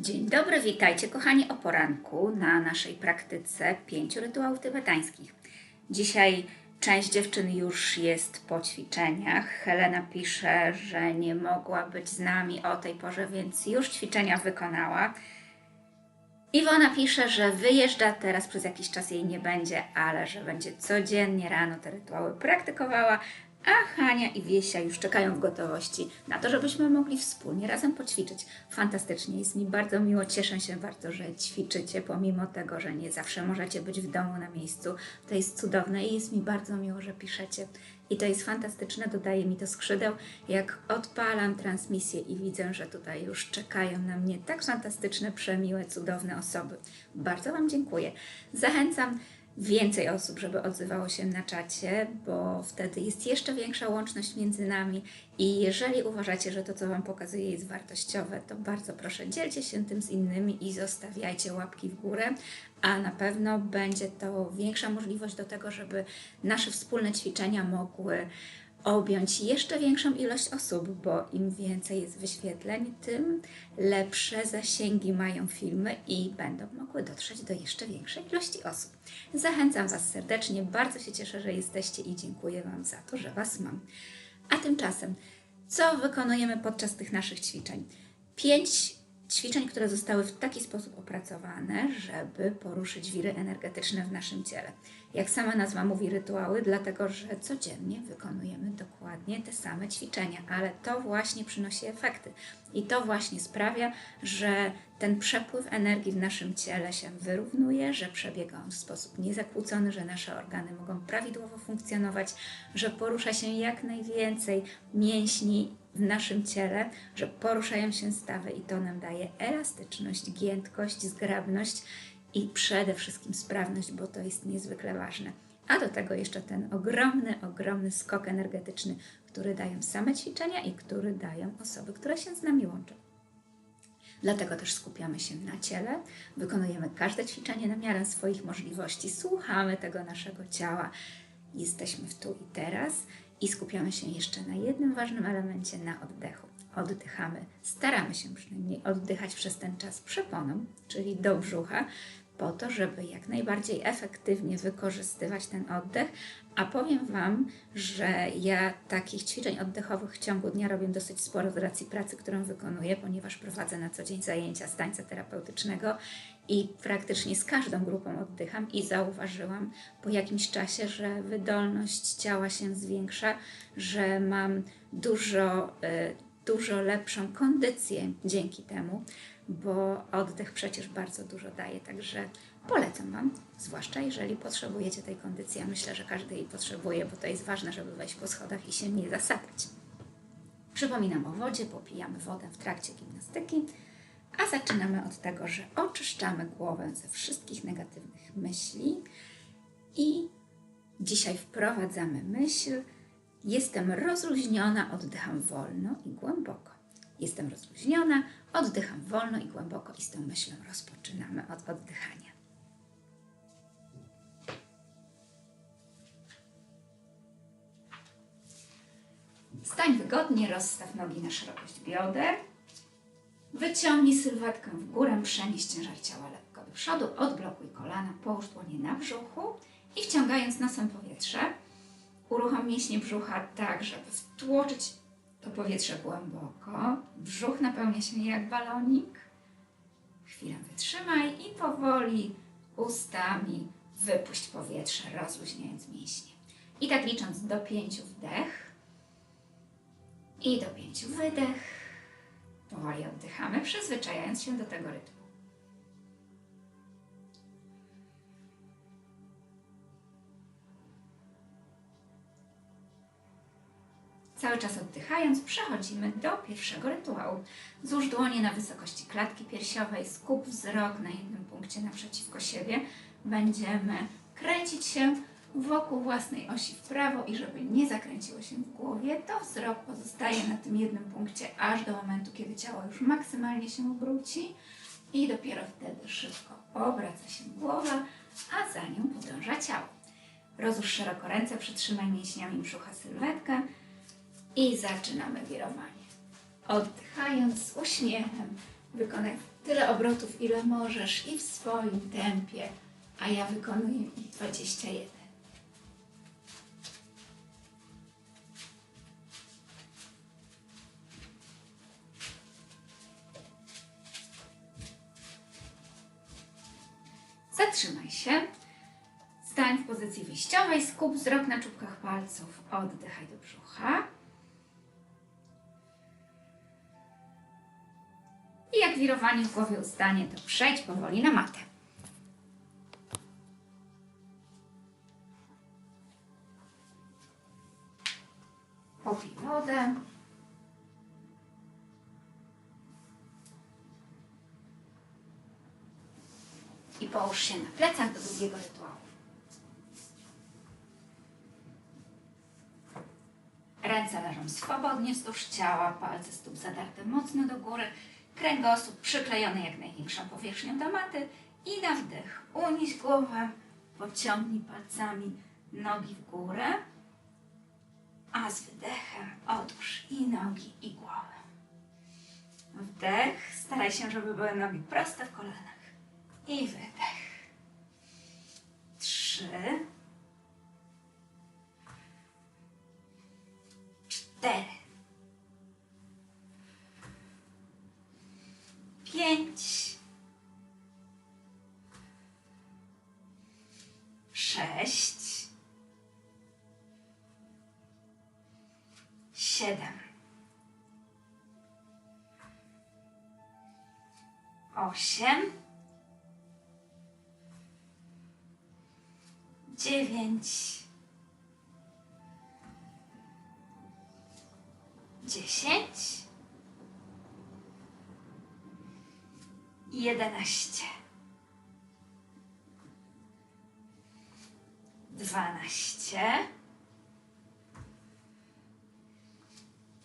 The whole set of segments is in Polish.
Dzień dobry, witajcie kochani o poranku na naszej praktyce pięciu rytuałów tybetańskich. Dzisiaj część dziewczyn już jest po ćwiczeniach. Helena pisze, że nie mogła być z nami o tej porze, więc już ćwiczenia wykonała. Iwona pisze, że wyjeżdża teraz, przez jakiś czas jej nie będzie, ale że będzie codziennie rano te rytuały praktykowała, a Hania i Wiesia już czekają w gotowości na to, żebyśmy mogli wspólnie razem poćwiczyć. Fantastycznie, jest mi bardzo miło, cieszę się bardzo, że ćwiczycie, pomimo tego, że nie zawsze możecie być w domu na miejscu. To jest cudowne i jest mi bardzo miło, że piszecie. I to jest fantastyczne, dodaje mi to skrzydeł, jak odpalam transmisję i widzę, że tutaj już czekają na mnie tak fantastyczne, przemiłe, cudowne osoby. Bardzo Wam dziękuję. Zachęcam więcej osób, żeby odzywało się na czacie, bo wtedy jest jeszcze większa łączność między nami. I jeżeli uważacie, że to, co Wam pokazuję, jest wartościowe, to bardzo proszę, dzielcie się tym z innymi i zostawiajcie łapki w górę, a na pewno będzie to większa możliwość do tego, żeby nasze wspólne ćwiczenia mogły objąć jeszcze większą ilość osób, bo im więcej jest wyświetleń, tym lepsze zasięgi mają filmy i będą mogły dotrzeć do jeszcze większej ilości osób. Zachęcam Was serdecznie, bardzo się cieszę, że jesteście i dziękuję Wam za to, że Was mam. A tymczasem, co wykonujemy podczas tych naszych ćwiczeń? Pięć ćwiczeń, które zostały w taki sposób opracowane, żeby poruszyć wiry energetyczne w naszym ciele. Jak sama nazwa mówi, rytuały, dlatego że codziennie wykonujemy dokładnie te same ćwiczenia, ale to właśnie przynosi efekty. I to właśnie sprawia, że ten przepływ energii w naszym ciele się wyrównuje, że przebiega on w sposób niezakłócony, że nasze organy mogą prawidłowo funkcjonować, że porusza się jak najwięcej mięśni w naszym ciele, że poruszają się stawy i to nam daje elastyczność, giętkość, zgrabność i przede wszystkim sprawność, bo to jest niezwykle ważne. A do tego jeszcze ten ogromny, ogromny skok energetyczny, który dają same ćwiczenia i który dają osoby, które się z nami łączą. Dlatego też skupiamy się na ciele, wykonujemy każde ćwiczenie na miarę swoich możliwości, słuchamy tego naszego ciała, jesteśmy w tu i teraz i skupiamy się jeszcze na jednym ważnym elemencie na oddechu. Oddychamy, staramy się przynajmniej oddychać przez ten czas przeponą, czyli do brzucha, po to, żeby jak najbardziej efektywnie wykorzystywać ten oddech. A powiem Wam, że ja takich ćwiczeń oddechowych w ciągu dnia robię dosyć sporo z racji pracy, którą wykonuję, ponieważ prowadzę na co dzień zajęcia z tańca terapeutycznego i praktycznie z każdą grupą oddycham i zauważyłam po jakimś czasie, że wydolność ciała się zwiększa, że mam dużo, y, dużo lepszą kondycję dzięki temu, bo oddech przecież bardzo dużo daje, także polecam Wam, zwłaszcza jeżeli potrzebujecie tej kondycji. Ja myślę, że każdy jej potrzebuje, bo to jest ważne, żeby wejść po schodach i się nie zasadzić. Przypominam o wodzie, popijamy wodę w trakcie gimnastyki, a zaczynamy od tego, że oczyszczamy głowę ze wszystkich negatywnych myśli i dzisiaj wprowadzamy myśl, jestem rozluźniona, oddycham wolno i głęboko. Jestem rozluźniona, oddycham wolno i głęboko i z tą myślą rozpoczynamy od oddychania. Stań wygodnie, rozstaw nogi na szerokość bioder. Wyciągnij sylwetkę w górę, przenieś ciężar ciała lekko do przodu, odblokuj kolana, połóż dłonie na brzuchu i wciągając nosem powietrze, uruchom mięśnie brzucha tak, żeby wtłoczyć to powietrze głęboko. Brzuch napełnia się jak balonik. Chwilę wytrzymaj i powoli ustami wypuść powietrze, rozluźniając mięśnie. I tak licząc do pięciu wdech i do pięciu wydech. Powoli oddychamy, przyzwyczajając się do tego rytmu. Cały czas oddychając, przechodzimy do pierwszego rytuału. Złóż dłonie na wysokości klatki piersiowej, skup wzrok na jednym punkcie naprzeciwko siebie. Będziemy kręcić się wokół własnej osi w prawo i żeby nie zakręciło się w głowie, to wzrok pozostaje na tym jednym punkcie aż do momentu, kiedy ciało już maksymalnie się obróci i dopiero wtedy szybko obraca się głowa, a za nią podąża ciało. Rozłóż szeroko ręce, przytrzymaj mięśniami brzucha sylwetkę i zaczynamy wirowanie. Oddychając z uśmiechem, wykonaj tyle obrotów, ile możesz i w swoim tempie, a ja wykonuję ich 21. Zatrzymaj się. Stań w pozycji wyjściowej, skup wzrok na czubkach palców, oddychaj do brzucha. W głowie ustanie, to przejdź powoli na matę. Popij wodę. I połóż się na plecach do drugiego rytuału. Ręce leżą swobodnie wzdłuż ciała, palce stóp zadarte mocno do góry, kręgosłup przyklejony jak największą powierzchnią do maty i na wdech. Unieś głowę, pociągnij palcami nogi w górę, a z wydechem odłóż i nogi i głowę. Wdech, staraj się, żeby były nogi proste w kolanach. I wydech. Trzy, cztery, pięć, sześć, siedem, osiem, dziewięć, dziesięć, jedenaście, dwanaście,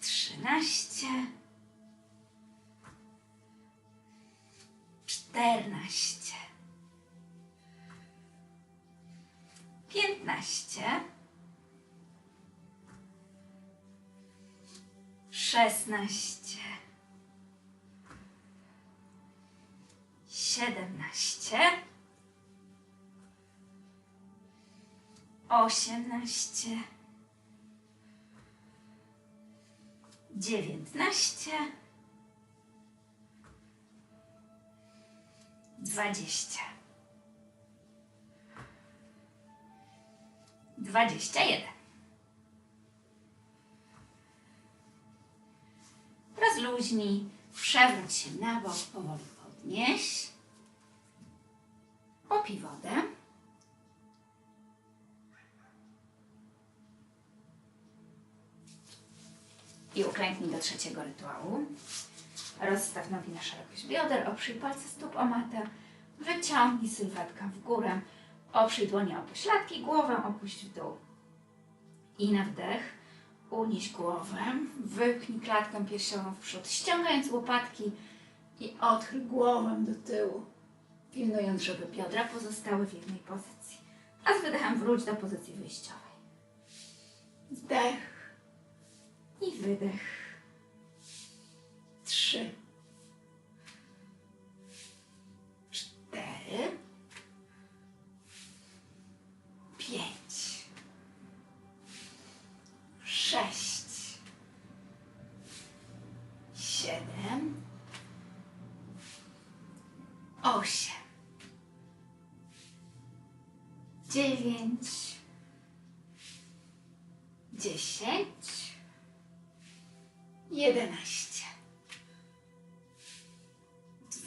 trzynaście, czternaście. piętnaście, szesnaście, osiemnaście, dziewiętnaście, dwadzieścia. dwadzieścia jeden. Rozluźnij, przewróć się na bok, powoli podnieś. Popij wodę. I uklęknij do trzeciego rytuału. Rozstaw nogi na szerokość bioder, oprzyj palce stóp o matę, wyciągnij sylwetkę w górę, Oprzyj dłonie o pośladki, głowę opuść w dół. I na wdech unieś głowę, wypchnij klatkę piersiową w przód, ściągając łopatki i odchyl głowę do tyłu, pilnując, żeby biodra pozostały w jednej pozycji. A z wydechem wróć do pozycji wyjściowej. Wdech i wydech. Trzy.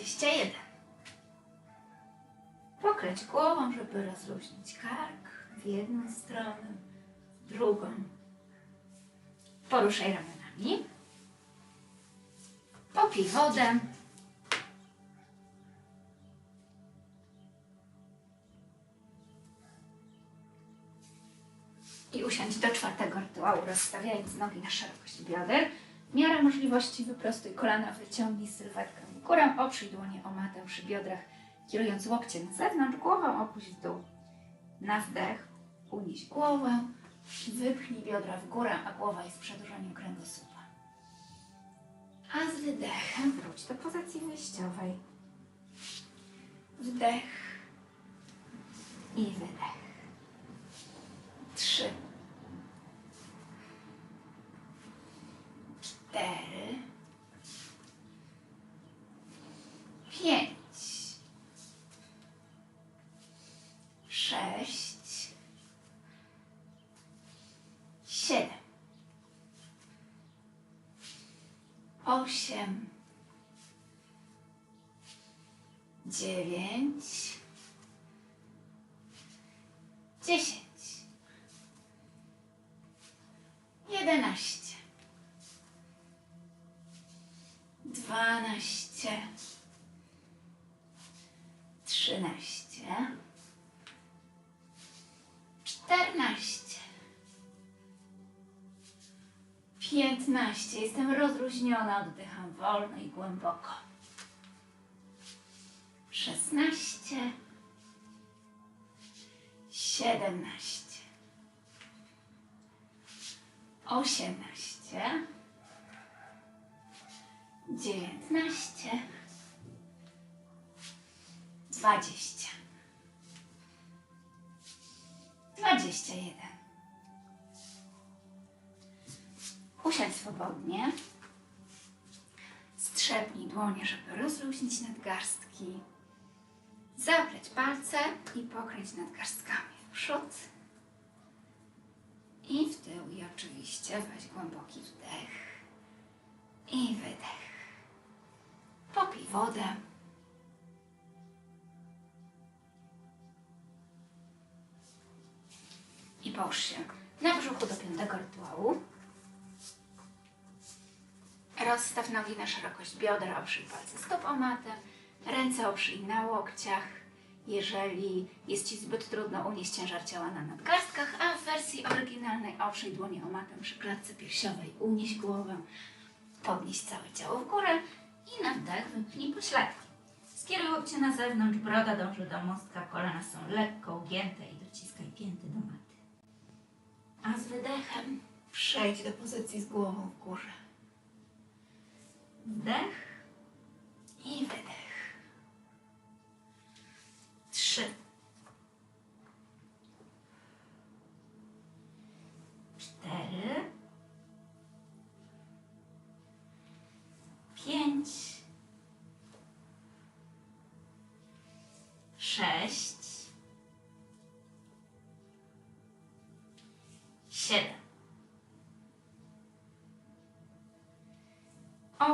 dwadzieścia jeden. Pokręć głową, żeby rozluźnić kark w jedną stronę, w drugą. Poruszaj ramionami. Popij wodę. I usiądź do czwartego rytuału, rozstawiając nogi na szerokość bioder. W miarę możliwości wyprostuj kolana, wyciągnij sylwetkę górę, oprzyj dłonie o matę przy biodrach, kierując łokcie na zewnątrz, głową opuść w dół. Na wdech unieś głowę, wypchnij biodra w górę, a głowa jest przedłużeniem kręgosłupa. A z wydechem wróć do pozycji wyjściowej. Wdech i wydech. Osiem. Dziewięć. Dziesięć. Jedenaście. Dwanaście. Trzynaście. 16. Jestem rozluźniona, oddycham wolno i głęboko. 16. 17. 18. 19. 20. 21. Siadź swobodnie. Strzepnij dłonie, żeby rozluźnić nadgarstki. Zapleć palce i pokręć nadgarstkami w przód i w tył. I oczywiście weź głęboki wdech i wydech. Popij wodę. I połóż się na brzuchu do piątego rytuału. Rozstaw nogi na szerokość bioder, oprzyj palce stóp o matę, ręce oprzyj na łokciach. Jeżeli jest Ci zbyt trudno unieść ciężar ciała na nadgarstkach, a w wersji oryginalnej oprzyj dłonie o matę przy klatce piersiowej, unieś głowę, podnieś całe ciało w górę i na wdech wypchnij pośladki. Skieruj łokcie na zewnątrz, broda dąży do mostka, kolana są lekko ugięte i dociskaj pięty do maty. A z wydechem przejdź do pozycji z głową w górze. Wdech i wydech. Trzy. Cztery. Pięć. Sześć.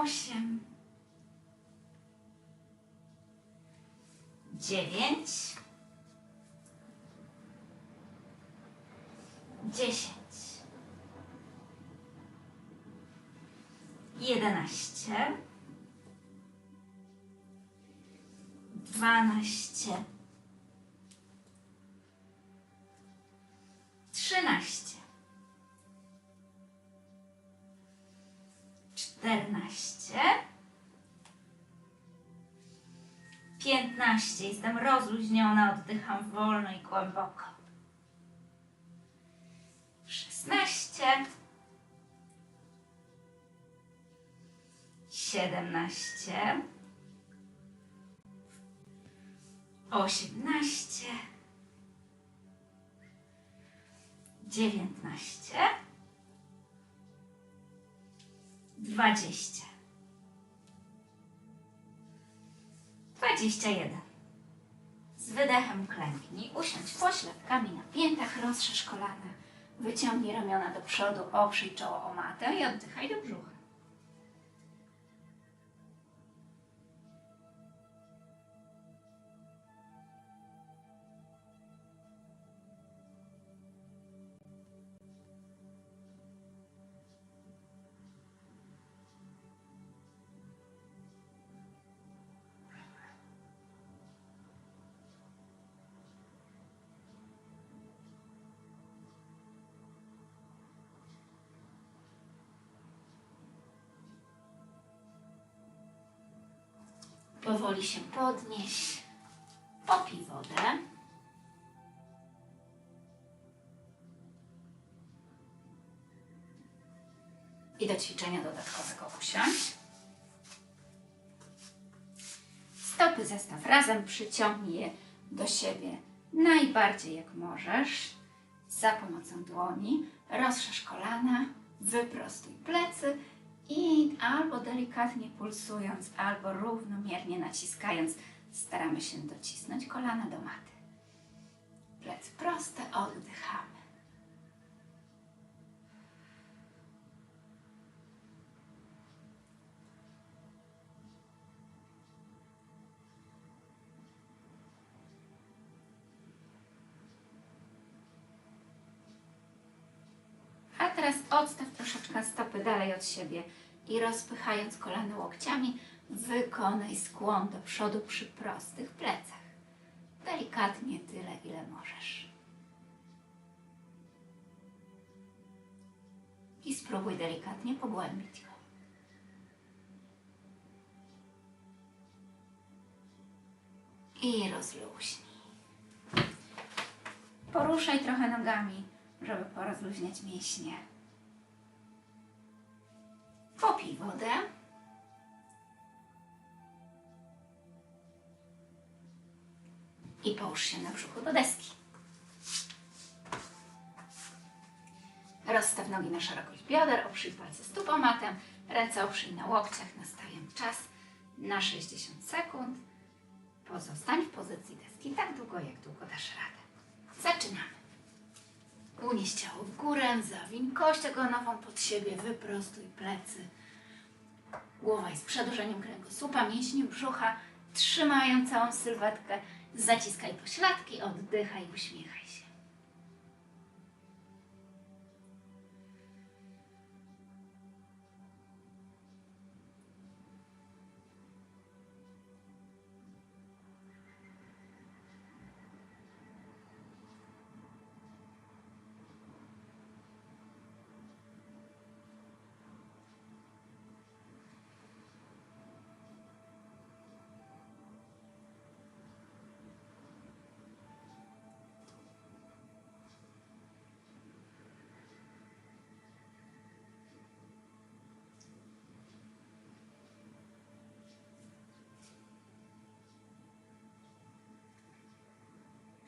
Osiem. Dziewięć. Dziesięć. Jedenaście. Dwanaście. 15. Jestem rozluźniona, oddycham wolno i głęboko. 16. 17. 18. 19. 20. Dwadzieścia jeden. Z wydechem klęknij, usiądź pośladkami na piętach, rozszerz kolana. Wyciągnij ramiona do przodu, oprzyj czoło o matę i oddychaj do brzucha. Powoli się podnieś. Popij wodę. I do ćwiczenia dodatkowego usiądź. Stopy zestaw razem, przyciągnij je do siebie najbardziej jak możesz. Za pomocą dłoni rozszerz kolana, wyprostuj plecy i albo delikatnie pulsując, albo równomiernie naciskając, staramy się docisnąć kolana do maty. Plecy proste, oddychamy. Teraz odstaw troszeczkę stopy dalej od siebie i rozpychając kolana łokciami, wykonaj skłon do przodu przy prostych plecach. Delikatnie tyle, ile możesz. I spróbuj delikatnie pogłębić go. I rozluźnij. Poruszaj trochę nogami, żeby porozluźniać mięśnie. Popij wodę. I połóż się na brzuchu do deski. Rozstaw nogi na szerokość bioder, oprzyj palce stóp o matę, ręce oprzyj na łokciach, nastawiam czas na 60 sekund. Pozostań w pozycji deski tak długo, jak długo dasz radę. Zaczynamy. Unieś ciało w górę, zawiń kość ogonową pod siebie, wyprostuj plecy. Głowa jest przedłużeniem kręgosłupa, mięśni brzucha trzymają całą sylwetkę. Zaciskaj pośladki, oddychaj, uśmiechaj się.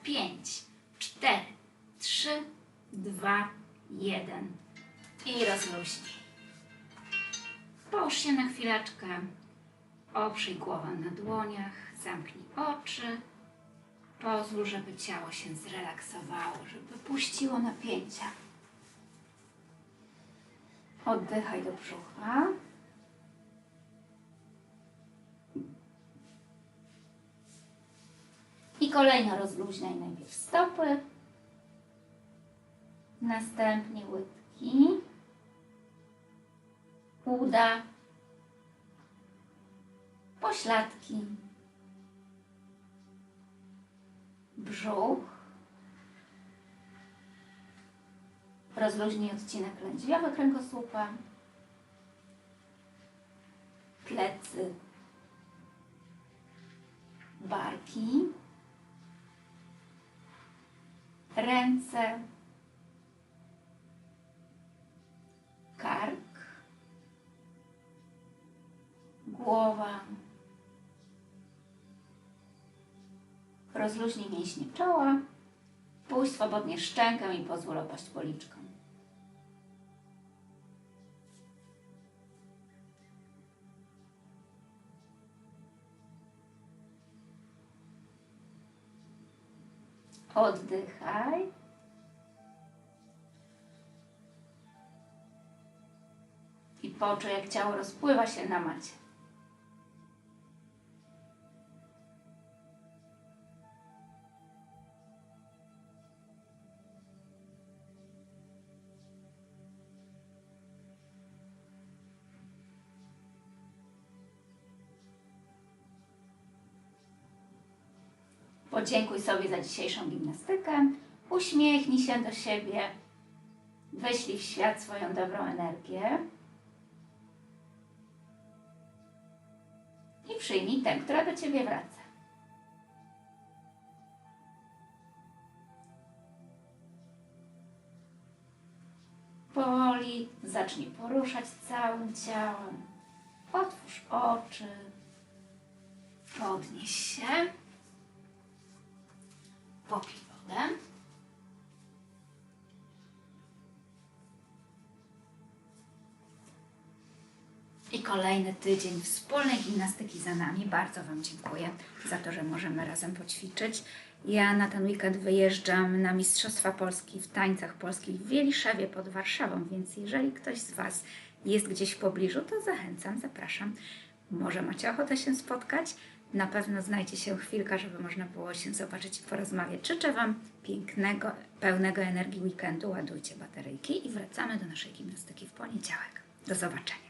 Pięć, cztery, trzy, dwa, jeden. I rozluźnij. Połóż się na chwileczkę. Oprzyj głowę na dłoniach, zamknij oczy. Pozwól, żeby ciało się zrelaksowało, żeby puściło napięcia. Oddychaj do brzucha. I kolejno rozluźniaj najpierw stopy, następnie łydki, uda, pośladki, brzuch. Rozluźnij odcinek lędźwiowy kręgosłupa, plecy, barki, ręce, kark, głowa. Rozluźnij mięśnie czoła, puść swobodnie szczękę i pozwól opaść policzkom. Oddychaj. I poczuj, jak ciało rozpływa się na macie. Podziękuj sobie za dzisiejszą gimnastykę. Uśmiechnij się do siebie. Wyślij w świat swoją dobrą energię. i przyjmij tę, która do Ciebie wraca. Powoli zacznij poruszać całym ciałem. Otwórz oczy. Podnieś się. Popij wodę. I kolejny tydzień wspólnej gimnastyki za nami. Bardzo Wam dziękuję za to, że możemy razem poćwiczyć. Ja na ten weekend wyjeżdżam na Mistrzostwa Polski w tańcach polskich w Wieliszewie pod Warszawą, więc jeżeli ktoś z Was jest gdzieś w pobliżu, to zachęcam, zapraszam. Może macie ochotę się spotkać? Na pewno znajdzie się chwilka, żeby można było się zobaczyć i porozmawiać. Życzę Wam pięknego, pełnego energii weekendu. Ładujcie bateryjki i wracamy do naszej gimnastyki w poniedziałek. Do zobaczenia.